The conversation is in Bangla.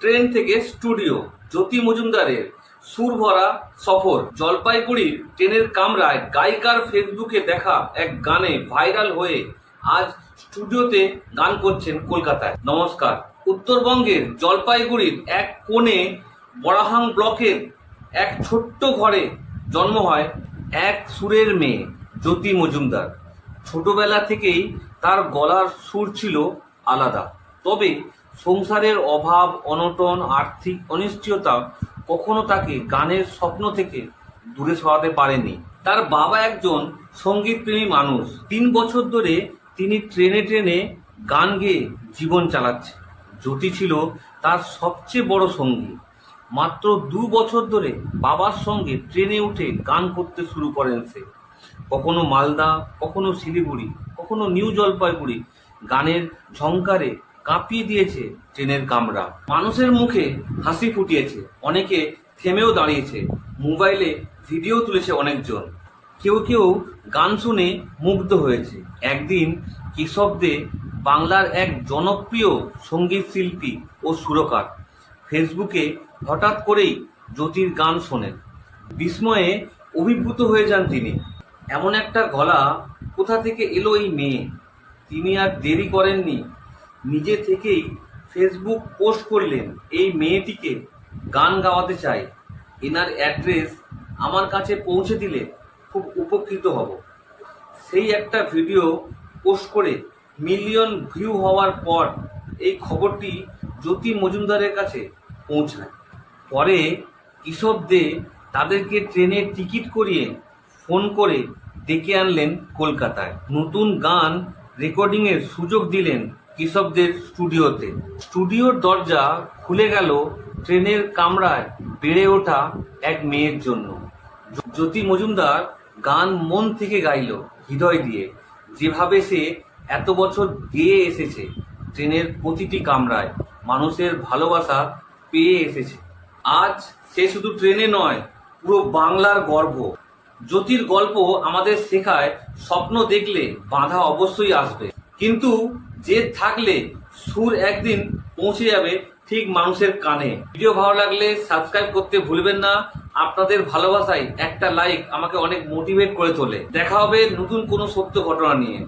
ট্রেন থেকে স্টুডিও, জ্যোতি মজুমদারের সুর ভরা সফর। জলপাইগুড়ির ট্রেনের কামরায় গায়িকার ফেসবুকে দেখা এক গানে ভাইরাল হয়ে আজ স্টুডিওতে গান করছেন কলকাতায়। নমস্কার। উত্তরবঙ্গের জলপাইগুড়ির এক কোণে বড়াহাং ব্লকের এক ছোট্ট ঘরে জন্ম হয় এক সুরের মেয়ে, জ্যোতি মজুমদার। ছোটবেলা থেকেই তার গলার সুর ছিল আলাদা। তবে সংসারের অভাব, অনটন, আর্থিক অনিশ্চয়তা কখনো তাকে গানের স্বপ্ন থেকে দূরে সরাতে পারেনি। তার বাবা একজন সঙ্গীতপ্রেমী মানুষ। তিন বছর ধরে তিনি ট্রেনে ট্রেনে গান গেয়ে জীবন চালাচ্ছে। জ্যোতি ছিল তার সবচেয়ে বড় সঙ্গী। মাত্র দু বছর ধরে বাবার সঙ্গে ট্রেনে উঠে গান করতে শুরু করেন সে। কখনো মালদা, কখনো শিলিগুড়ি, কখনো নিউ জলপাইগুড়ি গানের ঝংকারে কাঁপিয়ে দিয়েছে ট্রেনের কামরা। মানুষের মুখে হাসি ফুটিয়েছে। অনেকে থেমেও দাঁড়িয়েছে। মোবাইলে ভিডিও তুলেছে অনেকজন। কেউ কেউ গান শুনে মুগ্ধ হয়েছে। একদিন কেশবদে বাংলার এক জনপ্রিয় সংগীত শিল্পী ও সুরকার ফেসবুকে হঠাৎ করেই জ্যোতির গান শোনেন। বিস্ময়ে অভিভূত হয়ে যান তিনি। এমন একটা গলা কোথা থেকে এলো এই মেয়ে? তিনি আর দেরি করেননি। নিজে থেকেই ফেসবুক পোস্ট করলেন, এই মেয়েটিকে গান গাওয়াতে চাই। এনার অ্যাড্রেস আমার কাছে পৌঁছে দিলে খুব উপকৃত হব। সেই একটা ভিডিও পোস্ট করে মিলিয়ন ভিউ হওয়ার পর এই খবরটি জ্যোতি মজুমদারের কাছে পৌঁছায়। পরে কিশোর দে তাদেরকে ট্রেনের টিকিট করিয়ে ফোন করে ডেকে আনলেন কলকাতায়। নতুন গান রেকর্ডিংয়ের সুযোগ দিলেন কৃষকদের স্টুডিওতে। স্টুডিওর দরজা খুলে গেল ট্রেনের কামরায় বেড়ে ওঠা এক মেয়ের জন্য। জ্যোতি মজুমদার গান মন থেকে গাইল হৃদয় দিয়ে। যেভাবে সে এত বছর গেয়ে এসেছে ট্রেনের প্রতিটি কামরায়, মানুষের ভালোবাসা পেয়ে এসেছে। আজ সে শুধু ট্রেনে নয়, পুরো বাংলার গর্ব। জ্যোতির গল্প আমাদের শেখায় স্বপ্ন দেখলে বাধা অবশ্যই আসবে। কিন্তু জেদ থাকলে সুর একদিন পৌঁছে যাবে ঠিক মানুষের কানে। ভিডিও ভালো লাগলে সাবস্ক্রাইব করতে ভুলবেন না। আপনাদের ভালোবাসায় একটা লাইক আমাকে অনেক মোটিভেট করে তোলে। দেখা হবে নতুন কোনো সত্য ঘটনা নিয়ে।